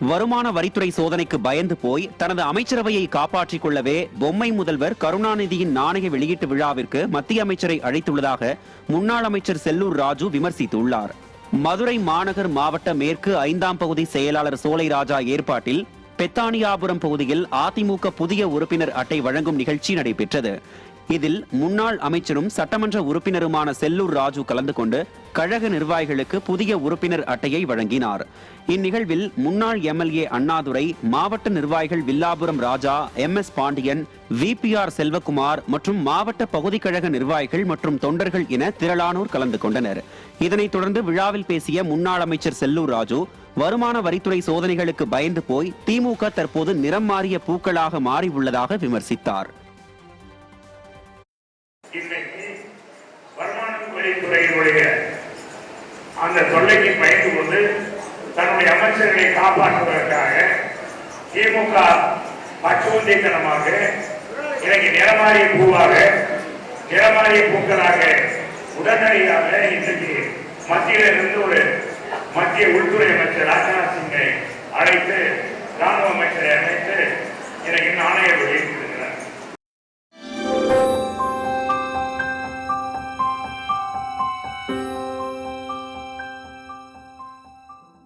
வருமான வரித்துறை சோதனைக்கு பயந்து போய் தனது அமைச்சரவையை காப்பாற்றிக் கொள்ளவே பொம்மை முதல்வர் கருணாநிதியின் நாணய வெளியீட்டு விழாவிற்கு மத்திய அமைச்சரை அழைத்துள்ளதாக முன்னாள் அமைச்சர் செல்லூர் ராஜு விமர்சித்துள்ளார். மதுரை மாநகர் மாவட்ட மேற்கு ஐந்தாம் பகுதி செயலாளர் சோலை ராஜா ஏற்பாட்டில் பெத்தானியாபுரம் பகுதியில் அதிமுக புதிய உறுப்பினர் அட்டை வழங்கும் நிகழ்ச்சி நடைபெற்றது. இதில் முன்னாள் அமைச்சரும் சட்டமன்ற உறுப்பினருமான செல்லூர் ராஜு கலந்து கொண்டு கழக நிர்வாகிகளுக்கு புதிய உறுப்பினர் அட்டையை வழங்கினார். இந்நிகழ்வில் முன்னாள் எம்எல்ஏ அண்ணாதுரை மாவட்ட நிர்வாகிகள் Villapuram Raja M S Pandian VPR Selvakumar மற்றும் மாவட்ட பகுதி கழக நிர்வாகிகள் மற்றும் தொண்டர்கள் என திரளானோர் கலந்து கொண்டனர். இதனைத் தொடர்ந்து விழாவில் பேசிய முன்னாள் அமைச்சர் செல்லூர் ராஜு வருமான வரித்துறை சோதனைகளுக்கு பயந்து போய் திமுக தற்போது நிறம் மாறிய பூக்களாக மாறி உள்ளதாக விமர்சித்தார். இன்றைக்கு வருமான வரித்துறையினுடைய அந்த தொல்லைக்கு பயந்து கொண்டு தன்னுடைய அமைச்சர்களை காப்பாற்றுவதற்காக திமுக பச்சுவந்தித்தனமாக இன்னைக்கு நிறமாறிய பூவாக நிறமாறிய பூக்களாக உடனடியாக இன்றைக்கு மத்தியிலிருந்து ஒரு மத்திய உள்துறை அமைச்சர் ராஜ்நாத் சிங்கை அழைத்து ராணுவ அமைச்சரை அழைத்து